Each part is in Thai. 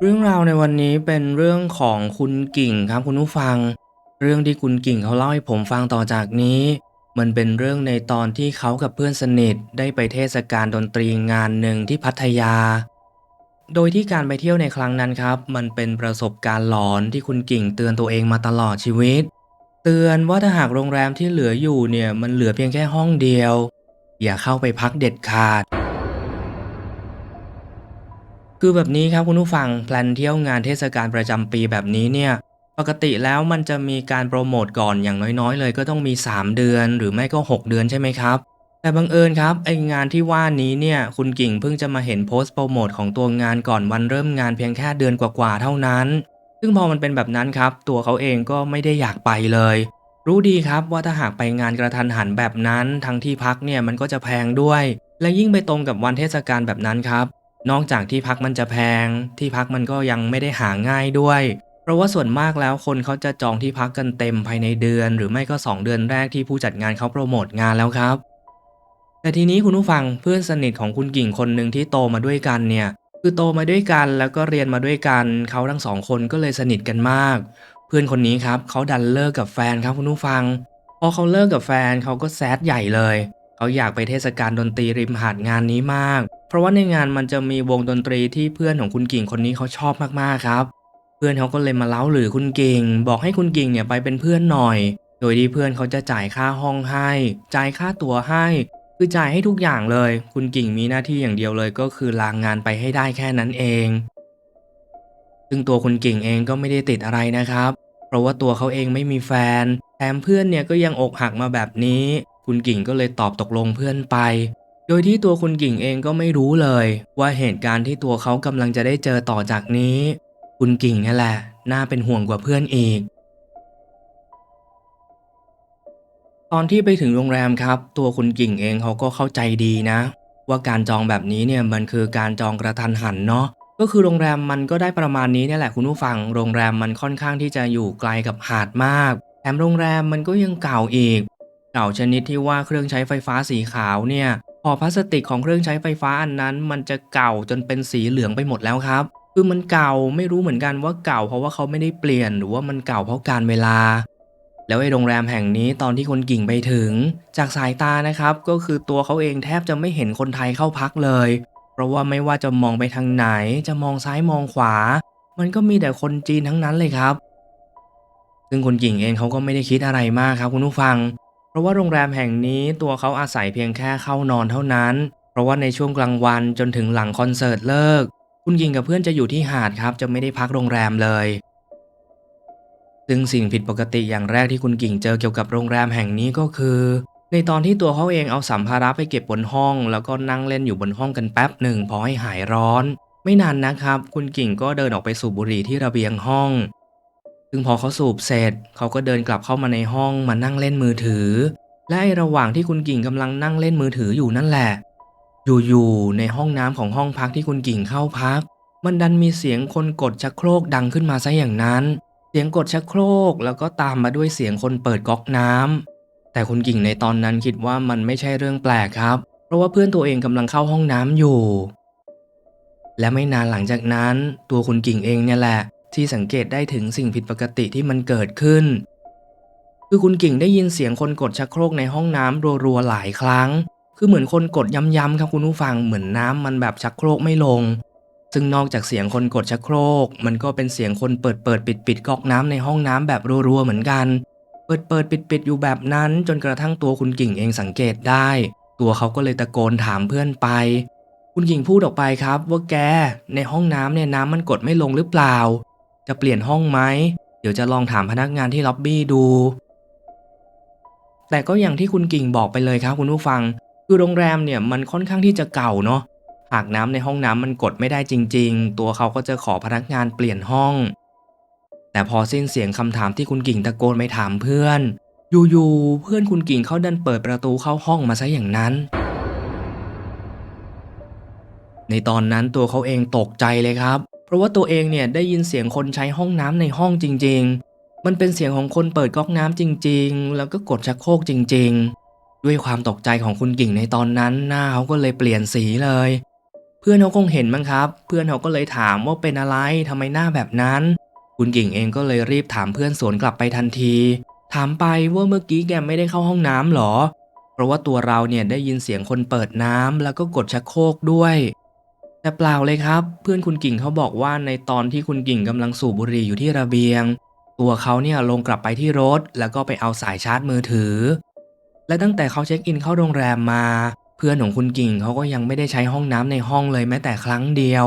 เรื่องราวในวันนี้เป็นเรื่องของคุณกิ่งครับคุณผู้ฟัง เรื่องที่คุณกิ่งเขาเล่าให้ผมฟังต่อจากนี้ มันเป็นเรื่องในตอนที่เขากับเพื่อนสนิทได้ไปเทศกาลดนตรีงานหนึ่งที่พัทยา โดยที่การไปเที่ยวในครั้งนั้นครับ มันเป็นประสบการณ์หลอนที่คุณกิ่งเตือนตัวเองมาตลอดชีวิต เตือนว่าถ้าหากโรงแรมที่เหลืออยู่เนี่ยมันเหลือเพียงแค่ห้องเดียว อย่าเข้าไปพักเด็ดขาด คือแบบนี้ครับคุณผู้ฟังแพลนเที่ยวงานเทศกาลประจำปีแบบนี้เนี่ยปกติแล้วมันจะมีการโปรโมทก่อนอย่างน้อยๆ เลยก็ต้องมี 3 เดือนหรือไม่ก็ 6 เดือนใช่ไหมครับ แต่บังเอิญครับไองานที่ว่านี้เนี่ยคุณกิ่งเพิ่งจะมาเห็นโพสต์โปรโมทของตัวงานก่อนวันเริ่มงานเพียงแค่เดือนกว่าๆเท่านั้น ซึ่งพอมันเป็นแบบนั้นครับ ตัวเขาเองก็ไม่ได้อยากไปเลย รู้ดีครับว่าถ้าหากไปงานกระทันหันแบบนั้นทั้งที่พักเนี่ยมันก็จะแพงด้วย และยิ่งไปตรงกับวันเทศกาลแบบนั้นครับ นอกจากที่พักมันจะแพง ที่พักมันก็ยังไม่ได้หาง่ายด้วย เพราะว่าส่วนมากแล้วคนเขาจะจองที่พักกันเต็มภายในเดือน หรือไม่ก็ 2 เดือนแรกที่ผู้จัดงานเขาโปรโมทงานแล้วครับ แต่ทีนี้คุณผู้ฟังเพื่อนสนิทของคุณกิ่งคนหนึ่งที่โตมาด้วยกันเนี่ยคือโตมาด้วยกันแล้วก็เรียนมาด้วยกันเขาทั้งสองคนก็เลยสนิทกันมาก เพื่อนคนนี้ครับเขาดันเลิกกับแฟนครับคุณผู้ฟังพอเขาเลิกกับแฟนเขาก็แซดใหญ่เลย เขาอยากไปเทศกาลดนตรีริมหาดงานนี้มาก เพราะว่าในงานมันจะมีวงดนตรีที่เพื่อนของคุณกิ่งคนนี้เขาชอบมากๆครับ เพื่อนเขาก็เลยมาเล้าหรือคุณกิ่ง บอกให้คุณกิ่งเนี่ยไปเป็นเพื่อนหน่อย โดยที่เพื่อนเขาจะจ่ายค่าห้องให้ จ่ายค่าตั๋วให้ คือจ่ายให้ทุกอย่างเลย คุณกิ่งมีหน้าที่อย่างเดียวเลยก็คือลางงานไปให้ได้แค่นั้นเอง ซึ่งตัวคุณกิ่งเองก็ไม่ได้ติดอะไรนะครับ เพราะว่าตัวเขาเองไม่มีแฟน แถมเพื่อนเนี่ยก็ยังอกหักมาแบบนี้ คุณกิ่งก็เลยตอบตกลงเพื่อนไป โดยที่ตัวคุณกิ่งเองก็ไม่รู้เลย ว่าเหตุการณ์ที่ตัวเขากำลังจะได้เจอต่อจากนี้ คุณกิ่งนี่แหละ น่าเป็นห่วงกว่าเพื่อนอีก ตอนที่ไปถึงโรงแรมครับ ตัวคุณกิ่งเองเขาก็เข้าใจดีนะ ว่าการจองแบบนี้เนี่ยมันคือการจองกระทันหันเนาะก็คือโรงแรมมันก็ได้ประมาณนี้นี่แหละคุณผู้ฟัง โรงแรมมันค่อนข้างที่จะอยู่ไกลกับหาดมาก แถมโรงแรมมันก็ยังเก่าอีก เก่าชนิดที่ว่าเครื่องใช้ไฟฟ้าสีขาวเนี่ย พอพลาสติกของเครื่องใช้ไฟฟ้าอันนั้น มันจะเก่าจนเป็นสีเหลืองไปหมดแล้วครับ คือมันเก่าไม่รู้เหมือนกันว่าเก่าเพราะว่าเขาไม่ได้เปลี่ยนหรือว่ามันเก่าเพราะการเวลา แล้วไอ้โรงแรมแห่งนี้ตอนที่คนกิ่งไปถึง จากสายตานะครับ ก็คือตัวเขาเองแทบจะไม่เห็นคนไทยเข้าพักเลย เพราะว่าไม่ว่าจะมองไปทางไหน จะมองซ้ายมองขวา มันก็มีแต่คนจีนทั้งนั้นเลยครับ ซึ่งคุณกิ่งเองเขาก็ไม่ได้คิดอะไรมากครับคุณผู้ฟัง เพราะว่าโรงแรมแห่งนี้ตัวเขาอาศัยเพียงแค่เข้านอนเท่านั้น เพราะว่าในช่วงกลางวันจนถึงหลังคอนเสิร์ตเลิก คุณกิงกับเพื่อนจะอยู่ที่หาดครับ จะไม่ได้พักโรงแรมเลย ซึ่งสิ่งผิดปกติอย่างแรกที่คุณกิ่งเจอเกี่ยวกับโรงแรมแห่งนี้ก็คือ ในตอนที่ตัวเขาเองเอาสัมภาระไปเก็บบนห้อง แล้วก็นั่งเล่นอยู่บนห้องกันแป๊บหนึ่งพอให้หายร้อน ไม่นานนะครับ คุณกิ่งก็เดินออกไปสูบบุหรี่ที่ระเบียงห้อง ซึ่งพอเขาสูบเสร็จเขาก็เดินกลับเข้ามาในห้องมานั่งเล่นมือถือ และไอระหว่างที่คุณกิ่งกำลังนั่งเล่นมือถืออยู่นั่นแหละ อยู่ๆในห้องน้ำของห้องพักที่คุณกิ่งเข้าพัก มันดันมีเสียงคนกดชักโครกดังขึ้นมาซะอย่างนั้น เสียงกดชักโครกแล้วก็ตามมาด้วยเสียงคนเปิดก๊อกน้ำแต่คุณกิ่งในตอนนั้นคิดว่ามันไม่ใช่เรื่องแปลกครับ เพราะว่าเพื่อนตัวเองกำลังเข้าห้องน้ำอยู่ และไม่นานหลังจากนั้น ตัวคุณกิ่งเองเนี่ยแหละ ที่สังเกตได้ถึงสิ่งผิดปกติที่มันเกิดขึ้น คือคุณกิ่งได้ยินเสียงคนกดชักโครกในห้องน้ำรัวๆหลายครั้ง คือเหมือนคนกดย้ำๆครับคุณผู้ฟังเหมือนน้ำมันแบบชักโครกไม่ลง ซึ่งนอกจากเสียงคนกดชักโครก มันก็เป็นเสียงคนเปิดเปิดปิดปิดก๊อกน้ำในห้องน้ำแบบรัวๆเหมือนกัน เปิดเปิดปิดปิดอยู่แบบนั้น จนกระทั่งตัวคุณกิ่งเองสังเกตได้ ตัวเขาก็เลยตะโกนถามเพื่อนไปคุณกิ่งพูดออกไปครับว่าแกในห้องน้ำเนี่ยน้ำมันกดไม่ลงหรือเปล่า จะเปลี่ยนห้องไหม เดี๋ยวจะลองถามพนักงานที่ล็อบบี้ดู แต่ก็อย่างที่คุณกิ่งบอกไปเลยครับคุณผู้ฟัง คือโรงแรมเนี่ยมันค่อนข้างที่จะเก่าเนาะ หากน้ำในห้องน้ำมันกดไม่ได้จริง ๆ ตัวเขาก็จะขอพนักงานเปลี่ยนห้อง แต่พอสิ้นเสียงคำถามที่คุณกิ่งตะโกนไปถามเพื่อน อยู่ๆ เพื่อนคุณกิ่งเขาดันเปิดประตูเข้าห้องมาซะอย่างนั้นในตอนนั้นตัวเขาเองตกใจเลยครับ เพราะว่าตัวเองเนี่ยได้ยินเสียงคนใช้ห้องน้ำในห้องจริง ๆ มันเป็นเสียงของคนเปิดก๊อกน้ำจริง ๆ แล้วก็กดชักโครกจริง ๆ ด้วยความตกใจของคุณกิ่งในตอนนั้นหน้าเขาก็เลยเปลี่ยนสีเลย เพื่อนเขาคงเห็นมั้งครับ เพื่อนเขาก็เลยถามว่าเป็นอะไรทำไมหน้าแบบนั้น คุณกิ่งเองก็เลยรีบถามเพื่อนสวนกลับไปทันที ถามไปว่าเมื่อกี้แกไม่ได้เข้าห้องน้ำหรอ เพราะว่าตัวเราเนี่ยได้ยินเสียงคนเปิดน้ำแล้วก็กดชักโครกด้วย แต่เปล่าเลยครับ เพื่อนคุณกิ่งเขาบอกว่าในตอนที่คุณกิ่งกำลังสูบบุหรี่อยู่ที่ระเบียง ตัวเขาเนี่ยลงกลับไปที่รถ แล้วก็ไปเอาสายชาร์จมือถือ และตั้งแต่เขาเช็คอินเข้าโรงแรมมา เพื่อนของคุณกิ่งเขาก็ยังไม่ได้ใช้ห้องน้ำในห้องเลยแม้แต่ครั้งเดียว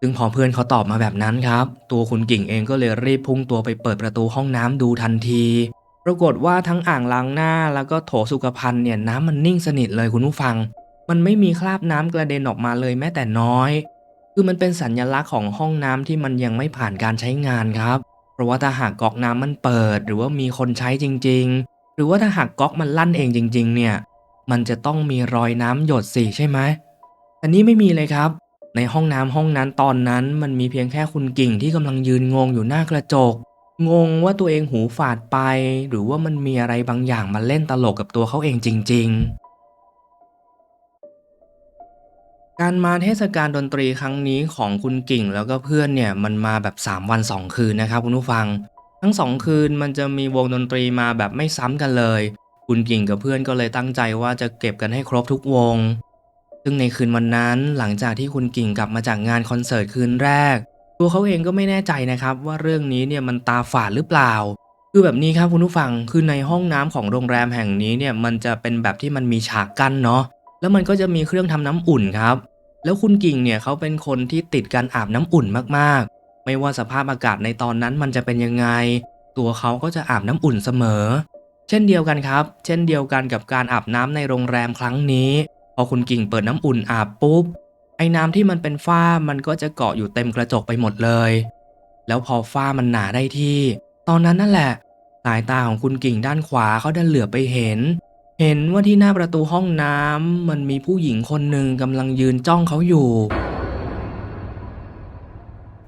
ซึ่งพอเพื่อนเขาตอบมาแบบนั้นครับ ตัวคุณกิ่งเองก็เลยรีบพุ่งตัวไปเปิดประตูห้องน้ำดูทันที ปรากฏว่าทั้งอ่างล้างหน้าแล้วก็โถสุขภัณฑ์เนี่ยน้ำมันนิ่งสนิทเลยคุณผู้ฟัง มันไม่มีคราบน้ำกระเด็นออกมาเลยแม้แต่น้อย คือมันเป็นสัญลักษณ์ของห้องน้ำที่มันยังไม่ผ่านการใช้งานครับ เพราะว่าถ้าหากก๊อกน้ำมันเปิด หรือว่ามีคนใช้จริง ๆ หรือว่าถ้าหากก๊อกมันลั่นเองจริง ๆ เนี่ย มันจะต้องมีรอยน้ำหยดสิใช่ไหมแต่นี่ไม่มีเลยครับ ในห้องน้ำห้องนั้นตอนนั้น มันมีเพียงแค่คุณกิ่งที่กำลังยืนงงอยู่หน้ากระจกงงว่าตัวเองหูฝาดไป หรือว่ามันมีอะไรบางอย่างมาเล่นตลกกับตัวเขาเองจริง ๆ การมาเทศกาลดนตรีครั้งนี้ของคุณกิ่งแล้วก็เพื่อนเนี่ยมันมาแบบ 3 วัน 2 คืนนะครับคุณผู้ฟัง ทั้ง 2 คืนมันจะมีวงดนตรีมาแบบไม่ซ้ำกันเลย คุณกิ่งกับเพื่อนก็เลยตั้งใจว่าจะเก็บกันให้ครบทุกวง ซึ่งในคืนวันนั้นหลังจากที่คุณกิ่งกลับมาจากงานคอนเสิร์ตคืนแรก ตัวเขาเองก็ไม่แน่ใจนะครับว่าเรื่องนี้เนี่ยมันตาฝาดหรือเปล่า คือแบบนี้ครับคุณผู้ฟังคือในห้องน้ำของโรงแรมแห่งนี้เนี่ยมันจะเป็นแบบที่มันมีฉากกั้นเนาะแล้วมันก็จะมีเครื่องทำน้ำอุ่นครับ แล้วคุณกิ่งเนี่ยเขาเป็นคนที่ติดการอาบน้ำอุ่นมากๆ ไม่ว่าสภาพอากาศในตอนนั้นมันจะเป็นยังไง ตัวเขาก็จะอาบน้ำอุ่นเสมอ เช่นเดียวกันครับ เช่นเดียวกันกับการอาบน้ำในโรงแรมครั้งนี้ พอคุณกิ่งเปิดน้ำอุ่นอาบปุ๊บ ไอ้น้ำที่มันเป็นฝ้ามันก็จะเกาะอยู่เต็มกระจกไปหมดเลย แล้วพอฝ้ามันหนาได้ที่ ตอนนั้นนั่นแหละ สายตาของคุณกิ่งด้านขวาเขาดันเหลือไปเห็น เห็นว่าที่หน้าประตูห้องน้ำมันมีผู้หญิงคนหนึ่งกำลังยืนจ้องเขาอยู่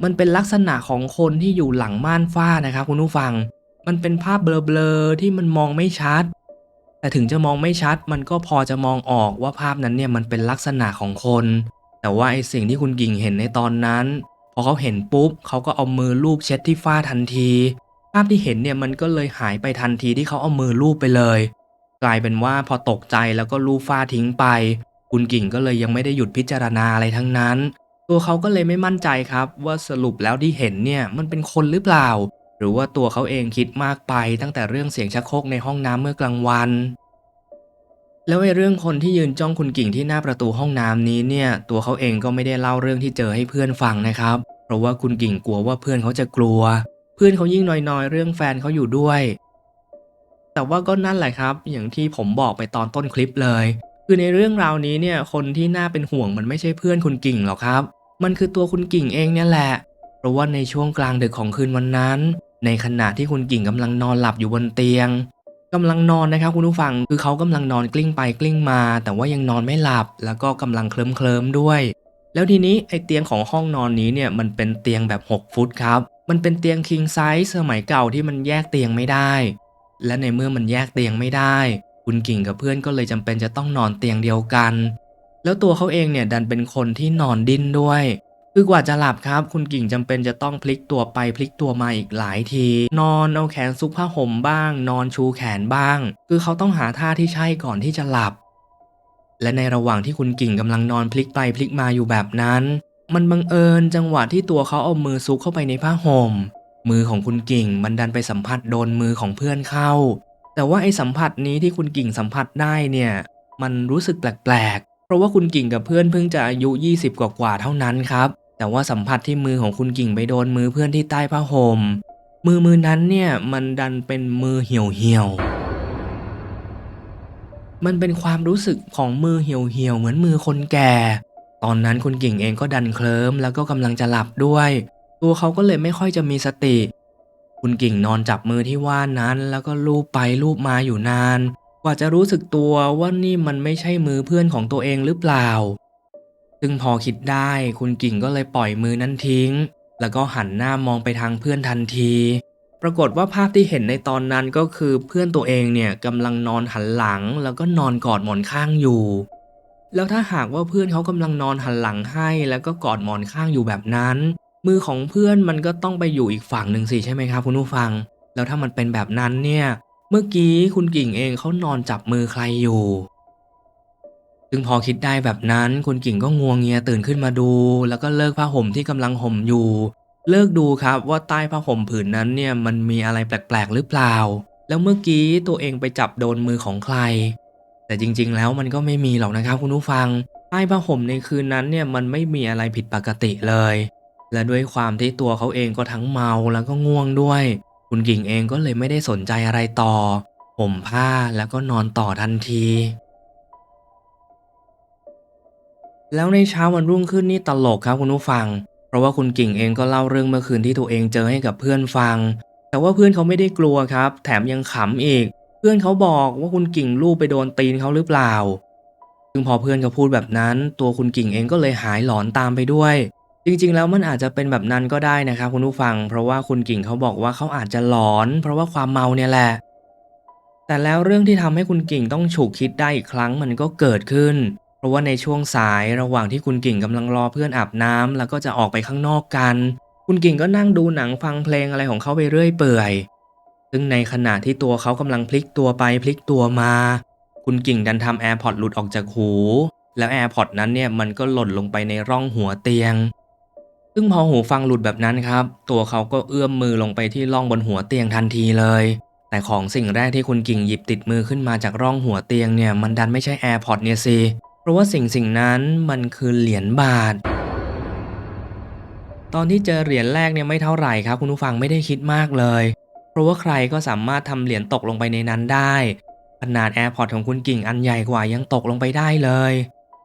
มันเป็นลักษณะของคนที่อยู่หลังม่านฝ้านะครับคุณผู้ฟัง มันเป็นภาพเบลอๆที่มันมองไม่ชัด แต่ถึงจะมองไม่ชัด มันก็พอจะมองออกว่าภาพนั้นเนี่ยมันเป็นลักษณะของคน แต่ว่าไอสิ่งที่คุณกิ่งเห็นในตอนนั้น พอเขาเห็นปุ๊บเขาก็เอามือลูบเช็ดที่ฝ้าทันที ภาพที่เห็นเนี่ยมันก็เลยหายไปทันทีที่เขาเอามือลูบไปเลย กลายเป็นว่าพอตกใจแล้วก็ลูบฝ้าทิ้งไป คุณกิ่งก็เลยยังไม่ได้หยุดพิจารณาอะไรทั้งนั้น ตัวเขาก็เลยไม่มั่นใจครับ ว่าสรุปแล้วที่เห็นเนี่ยมันเป็นคนหรือเปล่า หรือว่าตัวเขาเองคิดมากไปตั้งแต่เรื่องเสียงชักโครกในห้องน้ำเมื่อกลางวัน แล้วไอ้เรื่องคนที่ยืนจ้องคุณกิ่งที่หน้าประตูห้องน้ำนี้เนี่ย ตัวเขาเองก็ไม่ได้เล่าเรื่องที่เจอให้เพื่อนฟังนะครับ เพราะว่าคุณกิ่งกลัวว่าเพื่อนเขาจะกลัว เพื่อนเขายิ่งน้อยๆ เรื่องแฟนเขาอยู่ด้วย แต่ว่าก็นั่นแหละครับ อย่างที่ผมบอกไปตอนต้นคลิปเลย คือในเรื่องราวนี้เนี่ยคนที่น่าเป็นห่วงมันไม่ใช่เพื่อนคุณกิ่งหรอกครับ มันคือตัวคุณกิ่งเองเนี่ยแหละ เพราะว่าในช่วงกลางดึกของคืนวันนั้น ในขณะที่คุณกิ่งกำลังนอนหลับอยู่บนเตียงกำลังนอนนะครับคุณผู้ฟังคือเขากำลังนอนกลิ้งไปกลิ้งมา แต่ว่ายังนอนไม่หลับ แล้วก็กำลังเคลิ้มเคลิมๆด้วย แล้วทีนี้ไอเตียงของห้องนอนนี้เนี่ยมันเป็นเตียงแบบ 6 ฟุตครับมันเป็นเตียง king size สมัยเก่าที่มันแยกเตียงไม่ได้ และในเมื่อมันแยกเตียงไม่ได้ คุณกิ่งกับเพื่อนก็เลยจำเป็นจะต้องนอนเตียงเดียวกัน แล้วตัวเขาเองเนี่ยดันเป็นคนที่นอนดิ้นด้วย คือกว่าจะหลับครับ คุณกิ่งจำเป็นจะต้องพลิกตัวไปพลิกตัวมาอีกหลายที นอนเอาแขนซุกผ้าห่มบ้าง นอนชูแขนบ้าง คือเขาต้องหาท่าที่ใช่ก่อนที่จะหลับ และในระหว่างที่คุณกิ่งกำลังนอนพลิกไปพลิกมาอยู่แบบนั้น มันบังเอิญจังหวะที่ตัวเขาเอามือซุกเข้าไปในผ้าห่ม มือของคุณกิ่งมันดันไปสัมผัสโดนมือของเพื่อนเข้า แต่ว่าไอ้สัมผัสนี้ที่คุณกิ่งสัมผัสได้เนี่ย มันรู้สึกแปลกๆ เพราะว่าคุณกิ่งกับเพื่อนเพิ่งจะอายุ 20 กว่าๆเท่านั้นครับ แต่ว่าสัมผัสที่มือของคุณกิ่งไปโดนมือเพื่อนที่ใต้ผ้าห่ม มือมือนั้นเนี่ยมันดันเป็นมือเหี่ยวเหี่ยว มันเป็นความรู้สึกของมือเหี่ยวเหี่ยวเหมือนมือคนแก่ ตอนนั้นคุณกิ่งเองก็ดันเคลิ้มแล้วก็กำลังจะหลับด้วย ตัวเขาก็เลยไม่ค่อยจะมีสติ คุณกิ่งนอนจับมือที่ว่านนั้น แล้วก็ลูบไปลูบมาอยู่นาน กว่าจะรู้สึกตัวว่านี่มันไม่ใช่มือเพื่อนของตัวเองหรือเปล่า ซึ่งพอคิดได้คุณกิ่งก็เลยปล่อยมือนั้นทิ้ง แล้วก็หันหน้ามองไปทางเพื่อนทันที ปรากฏว่าภาพที่เห็นในตอนนั้นก็คือเพื่อนตัวเองเนี่ยกำลังนอนหันหลัง แล้วก็นอนกอดหมอนข้างอยู่แล้วถ้าหากว่าเพื่อนเขากำลังนอนหันหลังให้ แล้วก็กอดหมอนข้างอยู่แบบนั้น มือของเพื่อนมันก็ต้องไปอยู่อีกฝั่งหนึ่งสิใช่ไหมครับคุณผู้ฟัง แล้วถ้ามันเป็นแบบนั้นเนี่ย เมื่อกี้คุณกิ่งเองเขานอนจับมือใครอยู่ซึ่งพอคิดได้แบบนั้นคุณกิ่งก็งวงเงียตื่นขึ้นมาดู แล้วก็เลิกผ้าห่มที่กำลังห่มอยู่ เลิกดูครับว่าใต้ผ้าห่มผืนนั้นเนี่ยมันมีอะไรแปลกๆหรือเปล่า แล้วเมื่อกี้ตัวเองไปจับโดนมือของใคร แต่จริงๆแล้วมันก็ไม่มีหรอกนะครับคุณผู้ฟังใต้ผ้าห่มในคืนนั้นเนี่ยมันไม่มีอะไรผิดปกติเลย และด้วยความที่ตัวเขาเองก็ทั้งเมาแล้วก็ง่วงด้วย คุณกิ่งเองก็เลยไม่ได้สนใจอะไรต่อห่มผ้าแล้วก็นอนต่อทันที แล้วในเช้าวันรุ่งขึ้นนี่ตลกครับคุณผู้ฟัง เพราะว่าคุณกิ่งเองก็เล่าเรื่องเมื่อคืนที่ตัวเองเจอให้กับเพื่อนฟัง แต่ว่าเพื่อนเขาไม่ได้กลัวครับ แถมยังขำอีก เพื่อนเขาบอกว่าคุณกิ่งลูบไปโดนตีนเขาหรือเปล่า ซึ่งพอเพื่อนเขาพูดแบบนั้น ตัวคุณกิ่งเองก็เลยหายหลอนตามไปด้วย จริง ๆ แล้วมันอาจจะเป็นแบบนั้นก็ได้นะครับคุณผู้ฟัง เพราะว่าคุณกิ่งเขาบอกว่าเขาอาจจะหลอน เพราะว่าความเมาเนี่ยแหละ แต่แล้วเรื่องที่ทำให้คุณกิ่งต้องฉุกคิดได้อีกครั้งมันก็เกิดขึ้น เพราะว่าในช่วงสายระหว่างที่คุณกิ่งกำลังรอเพื่อนอาบน้ำแล้วก็จะออกไปข้างนอกกัน คุณกิ่งก็นั่งดูหนังฟังเพลงอะไรของเขาไปเรื่อยเปื่อย ซึ่งในขณะที่ตัวเขากำลังพลิกตัวไปพลิกตัวมา คุณกิ่งดันทำแอร์พอร์ตหลุดออกจากหู แล้วแอร์พอร์ตนั้นเนี่ยมันก็หล่นลงไปในร่องหัวเตียง ซึ่งพอหูฟังหลุดแบบนั้นครับ ตัวเขาก็เอื้อมมือลงไปที่ร่องบนหัวเตียงทันทีเลย แต่ของสิ่งแรกที่คุณกิ่งหยิบติดมือขึ้นมาจากร่องหัวเตียงเนี่ยมันดันไม่ใช่แอร์พอร์ตเนี่ยสิเพราะว่าสิ่งสิ่งนั้นมันคือเหรียญบาท ตอนที่เจอเหรียญแรกเนี่ยไม่เท่าไหร่ครับ คุณผู้ฟังไม่ได้คิดมากเลย เพราะว่าใครก็สามารถทำเหรียญตกลงไปในนั้นได้ขนาดแอร์พอร์ตของคุณกิ่งอันใหญ่กว่ายังตกลงไปได้เลย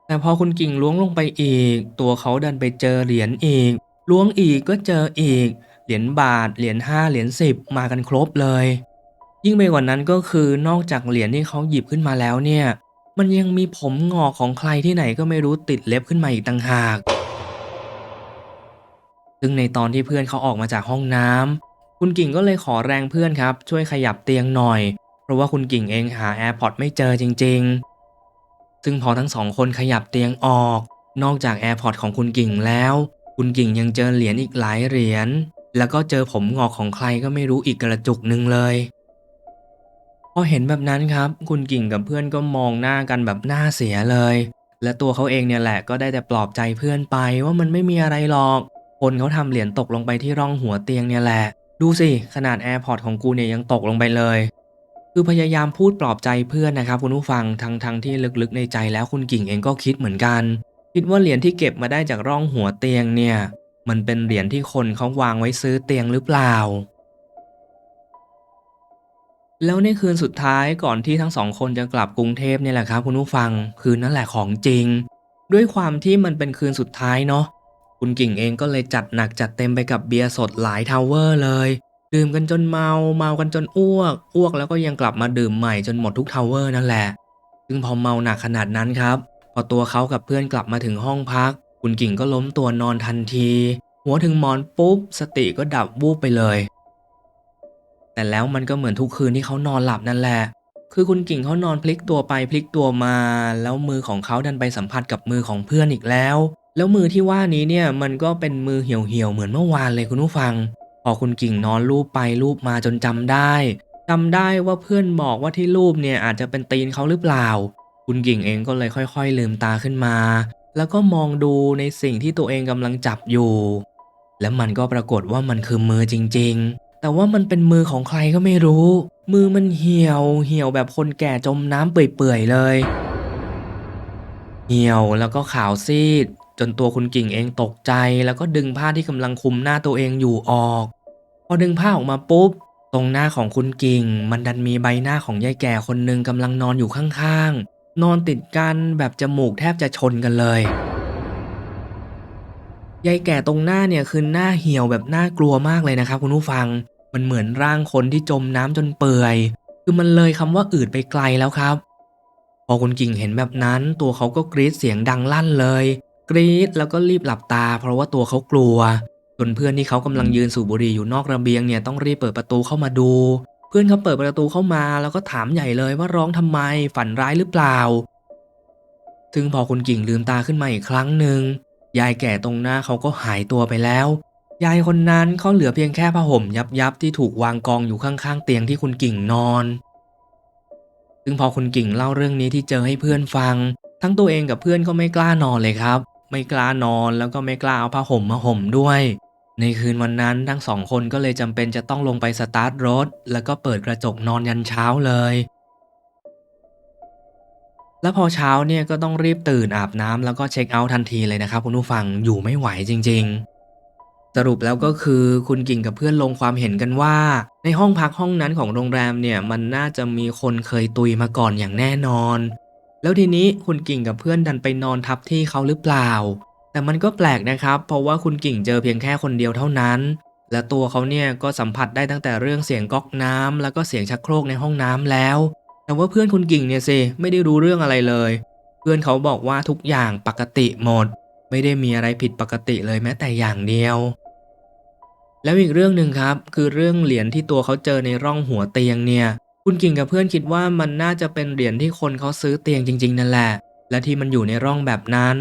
แต่พอคุณกิ่งล้วงลงไปอีก ตัวเขาดันไปเจอเหรียญอีก ล้วงอีกก็เจออีก เหรียญบาท เหรียญห้าเหรียญสิบมากันครบเลย ยิ่งไปกว่านั้นก็คือนอกจากเหรียญที่เขาหยิบขึ้นมาแล้วเนี่ย มันยังมีผมงอกของใครที่ไหนก็ไม่รู้ติดเล็บขึ้นมาอีกต่างหาก ซึ่งในตอนที่เพื่อนเขาออกมาจากห้องน้ำคุณกิ่งก็เลยขอแรงเพื่อนครับ ช่วยขยับเตียงหน่อย เพราะว่าคุณกิ่งเองหา AirPod ไม่เจอจริง ๆ ซึ่งพอทั้งสองคนขยับเตียงออก นอกจาก AirPod ของคุณกิ่งแล้ว คุณกิ่งยังเจอเหรียญอีกหลายเหรียญ แล้วก็เจอผมงอกของใครก็ไม่รู้อีกกระจุกหนึ่งเลย พอเห็นแบบนั้นครับ คุณกิ่งกับเพื่อนก็มองหน้ากันแบบหน้าเสียเลย และตัวเขาเองเนี่ยแหละก็ได้แต่ปลอบใจเพื่อนไปว่ามันไม่มีอะไรหรอก คนเขาทำเหรียญตกลงไปที่ร่องหัวเตียงเนี่ยแหละ ดูสิขนาด AirPod ของกูเนี่ยยังตกลงไปเลย คือพยายามพูดปลอบใจเพื่อนนะครับคุณผู้ฟังทั้งทั้งที่ลึกๆในใจแล้วคุณกิ่งเองก็คิดเหมือนกัน คิดว่าเหรียญที่เก็บมาได้จากร่องหัวเตียงเนี่ย มันเป็นเหรียญที่คนเขาวางไว้ซื้อเตียงหรือเปล่า แล้วในคืนสุดท้ายก่อนที่ทั้งสองคนจะกลับกรุงเทพเนี่ยแหละครับคุณผู้ฟังคืนนั่นแหละของจริง ด้วยความที่มันเป็นคืนสุดท้ายเนาะคุณกิ่งเองก็เลยจัดหนักจัดเต็มไปกับเบียร์สดหลายทาวเวอร์เลย ดื่มกันจนเมาเมากันจนอ้วก อ้วกแล้วก็ยังกลับมาดื่มใหม่จนหมดทุกทาวเวอร์นั่นแหละ ซึ่งพอเมาหนักขนาดนั้นครับ พอตัวเขากับเพื่อนกลับมาถึงห้องพัก คุณกิ่งก็ล้มตัวนอนทันที หัวถึงหมอนปุ๊บ สติก็ดับวูบไปเลย แต่แล้วมันก็เหมือนทุกคืนที่เขานอนหลับนั่นแหละ คือคุณกิ่งเขานอนพลิกตัวไปพลิกตัวมา แล้วมือของเขาดันไปสัมผัสกับมือของเพื่อนอีกแล้ว แล้วมือที่ว่านี้เนี่ยมันก็เป็นมือเหี่ยวๆเหมือนเมื่อวานเลยคุณผู้ฟัง อคุณกิ่งนอนลูบไปลูบมาจนจำได้จำได้ว่าเพื่อนบอกว่าที่ลูบเนี่ยอาจจะเป็นตีนเขาหรือเปล่า คุณกิ่งเองก็เลยค่อยๆลืมตาขึ้นมา แล้วก็มองดูในสิ่งที่ตัวเองกำลังจับอยู่ แล้วมันก็ปรากฏว่ามันคือมือจริง ๆ แต่ว่ามันเป็นมือของใครก็ไม่รู้ มือมันเหี่ยว เหี่ยวแบบคนแก่จมน้ำเปื่อยๆเลย เหี่ยวแล้วก็ขาวซีด จนตัวคุณกิ่งเองตกใจ แล้วก็ดึงผ้าที่กำลังคลุมหน้าตัวเองอยู่ออก พอดึงผ้าออกมาปุ๊บ ตรงหน้าของคุณกิ่ง มันดันมีใบหน้าของยายแก่คนหนึ่งกำลังนอนอยู่ข้างๆ นอนติดกันแบบจมูกแทบจะชนกันเลยยายแก่ตรงหน้าเนี่ยคือหน้าเหี่ยวแบบน่ากลัวมากเลยนะครับคุณผู้ฟัง มันเหมือนร่างคนที่จมน้ำจนเปื่อย คือมันเลยคำว่าอืดไปไกลแล้วครับ พอคุณกิ่งเห็นแบบนั้น ตัวเขาก็กรีดเสียงดังลั่นเลย กรีดแล้วก็รีบหลับตา เพราะว่าตัวเขากลัว จนเพื่อนที่เขากำลังยืนสูบบุหรี่อยู่นอกระเบียงเนี่ยต้องรีบเปิดประตูเข้ามาดู เพื่อนเขาเปิดประตูเข้ามาแล้วก็ถามใหญ่เลยว่าร้องทำไมฝันร้ายหรือเปล่า ซึ่งพอคุณกิ่งลืมตาขึ้นมาอีกครั้งหนึ่งยายแก่ตรงหน้าเขาก็หายตัวไปแล้ว ยายคนนั้นเขาเหลือเพียงแค่ผ้าห่มยับๆที่ถูกวางกองอยู่ข้างๆเตียงที่คุณกิ่งนอน ซึ่งพอคุณกิ่งเล่าเรื่องนี้ที่เจอให้เพื่อนฟัง ทั้งตัวเองกับเพื่อนก็ไม่กล้านอนเลยครับ ไม่กล้านอนแล้วก็ไม่กล้าเอาผ้าห่มมาห่มด้วย ในคืนวันนั้นทั้งสองคนก็เลยจำเป็นจะต้องลงไปสตาร์ทรถ แล้วก็เปิดกระจกนอนยันเช้าเลย แล้วพอเช้าเนี่ยก็ต้องรีบตื่นอาบน้ำแล้วก็เช็คเอาท์ทันทีเลยนะครับคุณผู้ฟังอยู่ไม่ไหวจริง ๆ สรุปแล้วก็คือคุณกิ่งกับเพื่อนลงความเห็นกันว่า ในห้องพักห้องนั้นของโรงแรมเนี่ยมันน่าจะมีคนเคยตุยมาก่อนอย่างแน่นอน แล้วทีนี้คุณกิ่งกับเพื่อนดันไปนอนทับที่เขาหรือเปล่า แต่มันก็แปลกนะครับ เพราะว่าคุณกิ่งเจอเพียงแค่คนเดียวเท่านั้น และตัวเขาเนี่ยก็สัมผัสได้ตั้งแต่เรื่องเสียงก๊อกน้ำแล้วก็เสียงชักโครกในห้องน้ำแล้ว แต่ว่าเพื่อนคุณกิ่งเนี่ยสิไม่ได้รู้เรื่องอะไรเลย เพื่อนเขาบอกว่าทุกอย่างปกติหมด ไม่ได้มีอะไรผิดปกติเลยแม้แต่อย่างเดียว แล้วอีกเรื่องหนึ่งครับ คือเรื่องเหรียญที่ตัวเขาเจอในร่องหัวเตียงเนี่ย คุณกิ่งกับเพื่อนคิดว่ามันน่าจะเป็นเหรียญที่คนเขาซื้อเตียงจริง ๆ นั่นแหละและที่มันอยู่ในร่องแบบนั้น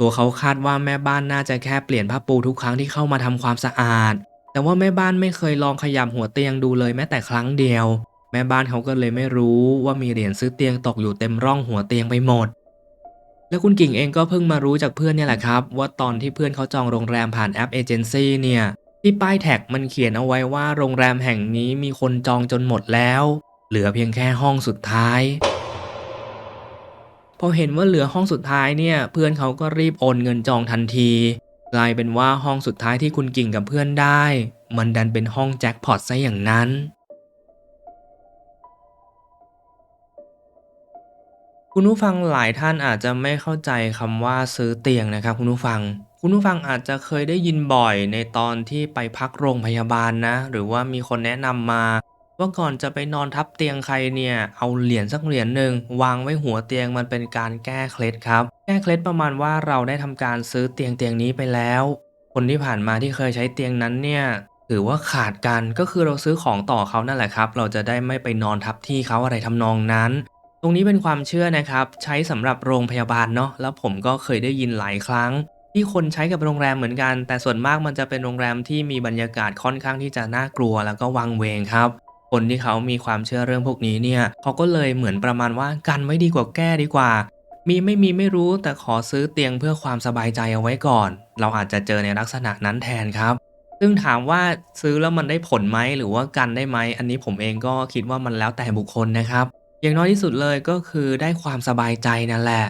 ตัวเขาคาดว่าแม่บ้านน่าจะแค่เปลี่ยนผ้าปูทุกครั้งที่เข้ามาทำความสะอาด แต่ว่าแม่บ้านไม่เคยลองขยับหัวเตียงดูเลยแม้แต่ครั้งเดียว แม่บ้านเขาก็เลยไม่รู้ว่ามีเหรียญซื้อเตียงตกอยู่เต็มร่องหัวเตียงไปหมด แล้วคุณกิ่งเองก็เพิ่งมารู้จากเพื่อนเนี่ยแหละครับ ว่าตอนที่เพื่อนเขาจองโรงแรมผ่านแอปเอเจนซี่เนี่ยที่ป้ายแท็กมันเขียนเอาไว้ว่าโรงแรมแห่งนี้มีคนจองจนหมดแล้ว เหลือเพียงแค่ห้องสุดท้าย พอเห็นว่าเหลือห้องสุดท้ายเนี่ย เพื่อนเขาก็รีบโอนเงินจองทันที กลายเป็นว่าห้องสุดท้ายที่คุณกิ่งกับเพื่อนได้ มันดันเป็นห้องแจ็คพอตซะอย่างนั้นคุณผู้ฟังหลายท่านอาจจะไม่เข้าใจคำว่าซื้อเตียงนะครับคุณผู้ฟัง คุณผู้ฟังอาจจะเคยได้ยินบ่อยในตอนที่ไปพักโรงพยาบาลนะ หรือว่ามีคนแนะนำมา ว่าก่อนจะไปนอนทับเตียงใครเนี่ย เอาเหรียญสักเหรียญหนึ่งวางไว้หัวเตียงมันเป็นการแก้เคล็ดครับ แก้เคล็ดประมาณว่าเราได้ทำการซื้อเตียงเตียงนี้ไปแล้ว คนที่ผ่านมาที่เคยใช้เตียงนั้นเนี่ยถือว่าขาดกันก็คือเราซื้อของต่อเขานั่นแหละครับ เราจะได้ไม่ไปนอนทับที่เขาอะไรทำนองนั้น ตรงนี้เป็นความเชื่อนะครับ ใช้สำหรับโรงพยาบาลเนาะแล้วผมก็เคยได้ยินหลายครั้ง ที่คนใช้กับโรงแรมเหมือนกัน แต่ส่วนมากมันจะเป็นโรงแรมที่มีบรรยากาศค่อนข้างที่จะน่ากลัวแล้วก็วังเวงครับ คนที่เขามีความเชื่อเรื่องพวกนี้เนี่ยเขาก็เลยเหมือนประมาณว่ากันไว้ดีกว่าแก้ดีกว่า มีไม่มีไม่รู้แต่ขอซื้อเตียงเพื่อความสบายใจเอาไว้ก่อน เราอาจจะเจอในลักษณะนั้นแทนครับ ซึ่งถามว่าซื้อแล้วมันได้ผลไหมหรือว่ากันได้ไหมอันนี้ผมเองก็คิดว่ามันแล้วแต่บุคคลนะครับ อย่างน้อยที่สุดเลยก็คือได้ความสบายใจนั่นแหละ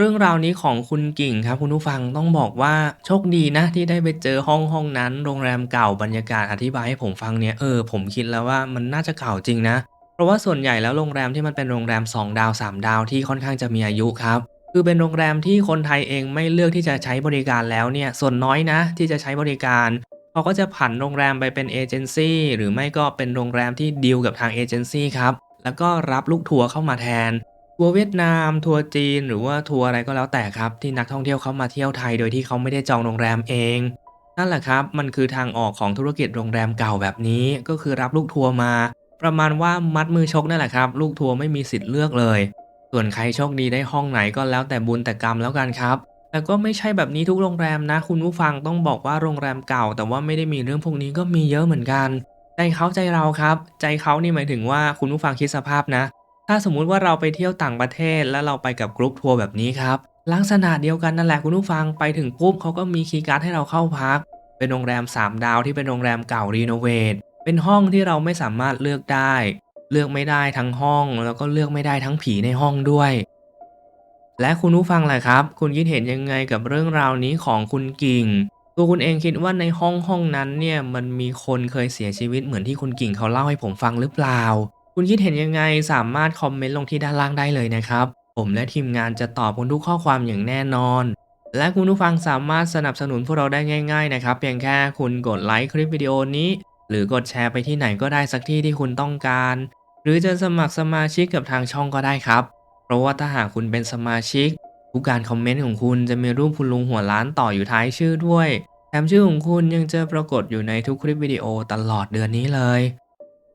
เรื่องราวนี้ของคุณกิ่งครับคุณผู้ฟังต้องบอกว่าโชคดีนะที่ได้ไปเจอห้องห้องนั้น โรงแรมเก่าบรรยากาศอธิบายให้ผมฟังเนี่ยเออผมคิดแล้วว่ามันน่าจะเก่าจริงนะ เพราะว่าส่วนใหญ่แล้วโรงแรมที่มันเป็นโรงแรม 2 ดาว 3 ดาวที่ค่อนข้างจะมีอายุครับคือเป็นโรงแรมที่คนไทยเองไม่เลือกที่จะใช้บริการแล้วเนี่ยส่วนน้อยนะ ที่จะใช้บริการเขาก็จะผันโรงแรมไปเป็นเอเจนซี่หรือไม่ก็เป็นโรงแรมที่ดีลกับทางเอเจนซี่ครับแล้วก็รับลูกทัวร์เข้ามาแทน ทัวร์เวียดนาม ทัวร์จีน หรือว่าทัวร์อะไรก็แล้วแต่ครับ ที่นักท่องเที่ยวเขามาเที่ยวไทยโดยที่เขาไม่ได้จองโรงแรมเอง นั่นแหละครับ มันคือทางออกของธุรกิจโรงแรมเก่าแบบนี้ ก็คือรับลูกทัวร์มา ประมาณว่ามัดมือชกนั่นแหละครับ ลูกทัวร์ไม่มีสิทธิ์เลือกเลย ส่วนใครโชคดีได้ห้องไหนก็แล้วแต่บุญแต่กรรมแล้วกันครับ แต่ก็ไม่ใช่แบบนี้ทุกโรงแรมนะ คุณผู้ฟังต้องบอกว่าโรงแรมเก่า แต่ว่าไม่ได้มีเรื่องพวกนี้ก็มีเยอะเหมือนกัน ใจเขาใจเราครับ ใจเขานี่หมายถึงว่าคุณผู้ฟังคิดสภาพนะ ถ้าสมมุติว่าเราไปเที่ยวต่างประเทศ แล้วเราไปกับกรุ๊ปทัวร์แบบนี้ครับลักษณะเดียวกันนั่นแหละคุณผู้ฟังไปถึงปุ๊บเขาก็มีคีย์การ์ดให้เราเข้าพัก เป็นโรงแรม 3 ดาวที่เป็นโรงแรมเก่ารีโนเวทเป็นห้องที่เราไม่สามารถเลือกได้ เลือกไม่ได้ทั้งห้อง แล้วก็เลือกไม่ได้ทั้งผีในห้องด้วย และคุณผู้ฟังแหละครับ คุณคิดเห็นยังไงกับเรื่องราวนี้ของคุณกิ่ง ตัวคุณเองคิดว่าในห้องห้องนั้นเนี่ยมันมีคนเคยเสียชีวิตเหมือนที่คุณกิ่งเขาเล่าให้ผมฟังหรือเปล่า คุณคิดเห็นยังไงสามารถคอมเมนต์ลงที่ด้านล่างได้เลยนะครับ ผมและทีมงานจะตอบคุณทุกข้อความอย่างแน่นอน และคุณผู้ฟังสามารถสนับสนุนพวกเราได้ง่าย ๆ นะครับ เพียงแค่คุณกดไลค์คลิปวิดีโอนี้ หรือกดแชร์ไปที่ไหนก็ได้สักที่ที่คุณต้องการ หรือจะสมัครสมาชิกกับทางช่องก็ได้ครับ เพราะว่าถ้าหากคุณเป็นสมาชิกทุกการคอมเมนต์ของคุณจะมีรูปคุณลุงหัวล้านต่ออยู่ท้ายชื่อด้วยแถมชื่อของคุณยังจะปรากฏอยู่ในทุกคลิปวิดีโอตลอดเดือนนี้เลย